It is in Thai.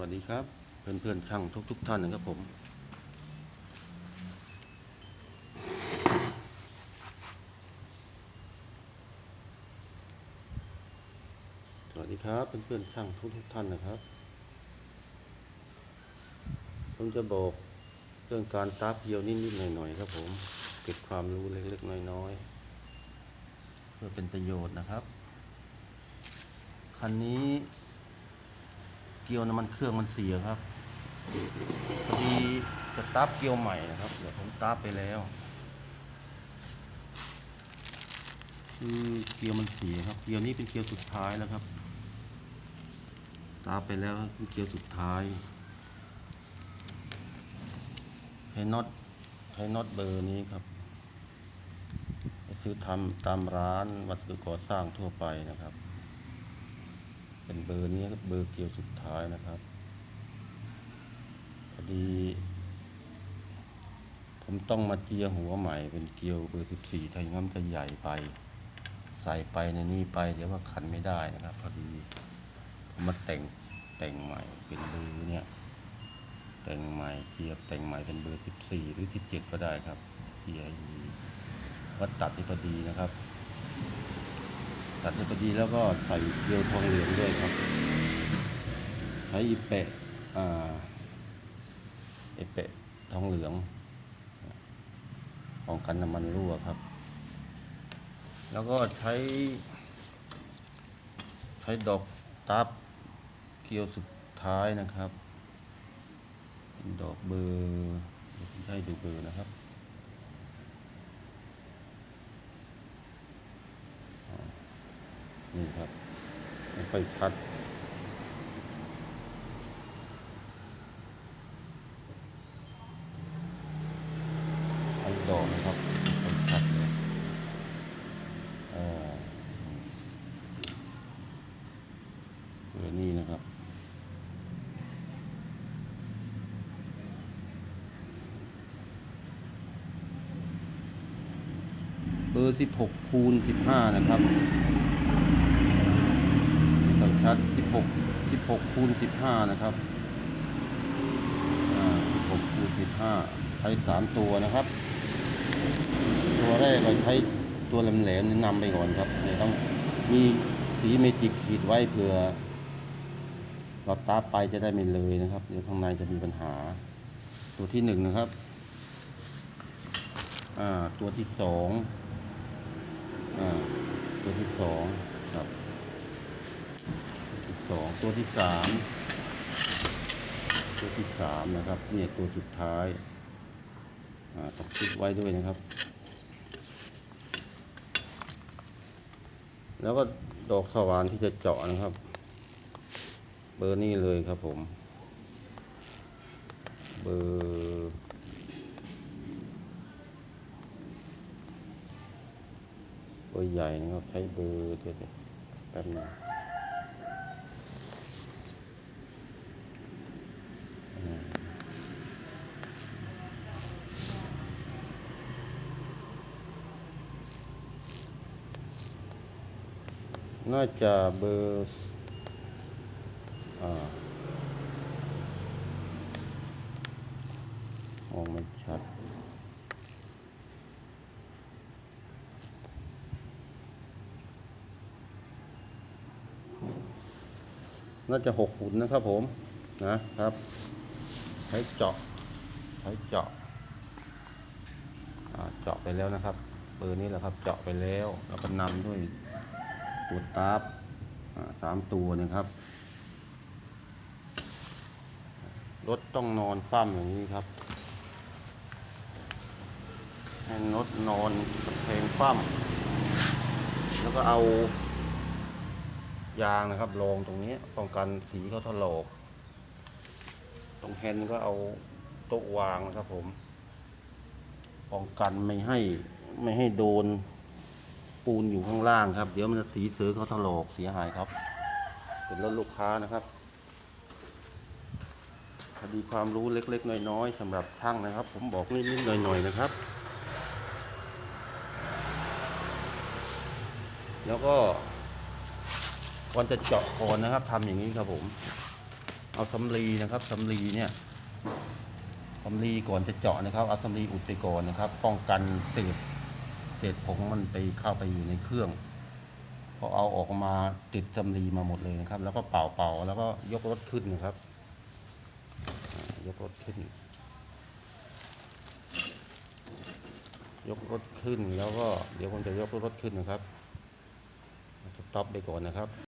วัสดีครับ เพื่อนเพื่อนๆช่างทุกทุกๆท่านนะครับผม สวัสดีครับ เพื่อนเพื่อนๆช่างทุกทุกๆท่านนะครับผมจะบอกเรื่องการตาเพียวนิดๆหน่อยๆครับผมเก็บความรู้เล็กๆน้อยๆเพื่อเป็นประโยชน์นะครับ คันนี้ กียวน้ำมันเครื่องมันเสียครับพอดีจะตับเกียวใหม่นะครับ เดี๋ยวผมตับไปแล้วคือเกียวมันเสียครับ เกียวนี้เป็นเกียวสุดท้ายแล้วครับตับไปแล้วคือเกียวสุดท้ายใช้น็อตใช้น็อตเบอร์นี้ครับไปซื้อทำตามร้านวัสดุก่อสร้างทั่วไปนะครับ เป็นเบอร์นี้เบอร์เกี่ยวสุดท้ายนะครับพอดี ผมต้องมาเจียหัวใหม่เป็นเกียวเบอร์สิบสี่ถ้าอย่างนั้นจะใหญ่ไป ใส่ไปในนี้ไปเดี๋ยวว่าขันไม่ได้นะครับพอดีผมมาแต่งแต่งใหม่เป็นเบอร์เนี่ยแต่งใหม่เกียบแต่งใหม่เป็นเบอร์สิบสี่หรือสิบเจ็ดก็ได้ครับเกียร์วัดตัดที่พอดีนะครับ ตัดให้พอดีแล้วก็ใส่เกลียวทองเหลืองด้วยครับ ใช้อีเปะอ่าเอเปะทองเหลืองป้องกันน้ำมันรั่วครับ แล้วก็ใช้ ใช้ดอกตับเกลียวสุดท้ายนะครับ ดอกเบอร์ให้ดูเบอร์นะครับ นี่ครับ ไม่ค่อยชัดไอ้ดอกนะครับไม่ค่อยชัดเลยเออนี่นะครับเบอร์สิบหกคูณสิบห้านะครับ ชัด 16 16คูณ15 นะครับ16คูณ15 ใช้สามตัวนะครับ ตัวแรกเราใช้ตัวแหลมๆนี่นำไปก่อนครับเนี่ยต้องมีสีเมจิกขีดไว้เผื่อเราตาไปจะได้ไม่เลยนะครับ เดี๋ยวข้างในจะมีปัญหา ตัวที่หนึ่งนะครับ ตัวที่สองตัวที่สองครับ สองตัวที่สามตัวที่สามนะครับเนี่ยตัวสุดท้ายต้องติดไว้ด้วยนะครับ แล้วก็ดอกสว่านที่จะเจาะนะครับ เบอร์นี้เลยครับผม เบอร์เบอร์ใหญ่นะครับ ใช้เบอร์เดี๋ยวๆแป๊บนึง น่าจะเบอร์มองไม่ชัด น่าจะหกหุ่นนะครับผม นะครับ ใช้เจาะ ใช้เจาะเจาะไปแล้วนะครับเบอร์นี้แหละครับ เจาะไปแล้ว แล้วก็นำด้วย ตัวตาร์ฟอ่าสามตัวนะครับรถต้องนอนฟั่มอย่างนี้ครับ ให้รถนอนเพลงฟั่มแล้วก็เอายางนะครับรองตรงนี้ป้องกันสีเขาถลอกตรงแฮนด์ก็เอาโต๊ะวางนะครับผมป้องกันไม่ให้ไม่ให้โดน ปูนอยู่ข้างล่างครับ เดี๋ยวมันจะสีเสือเขาถลอกเสียหายครับ เป็นรถลูกค้านะครับพอดีความรู้เล็ก ๆ น้อยๆสำหรับช่างนะครับ ผมบอกนิดๆหน่อยๆนะครับ แล้วก็ก่อนจะเจาะก่อนนะครับทำอย่างนี้ครับผม เอาสำลีนะครับสำลีเนี่ยสำลีก่อนจะเจาะนะครับ เอาสำลีอุดไปก่อนนะครับ ป้องกันเศษ ศษผงมันไปเข้าไปอยู่ในเครื่องพอเอาออกมาติดสำลีมาหมดเลยนะครับ แล้วก็เป่าเป่าๆแล้วก็ยกรถขึ้นนะครับ ยกรถขึ้น ยกรถขึ้นแล้วก็เดี๋ยวผมจะยกรถขึ้นนะครับสต็อปไปก่อนนะครับ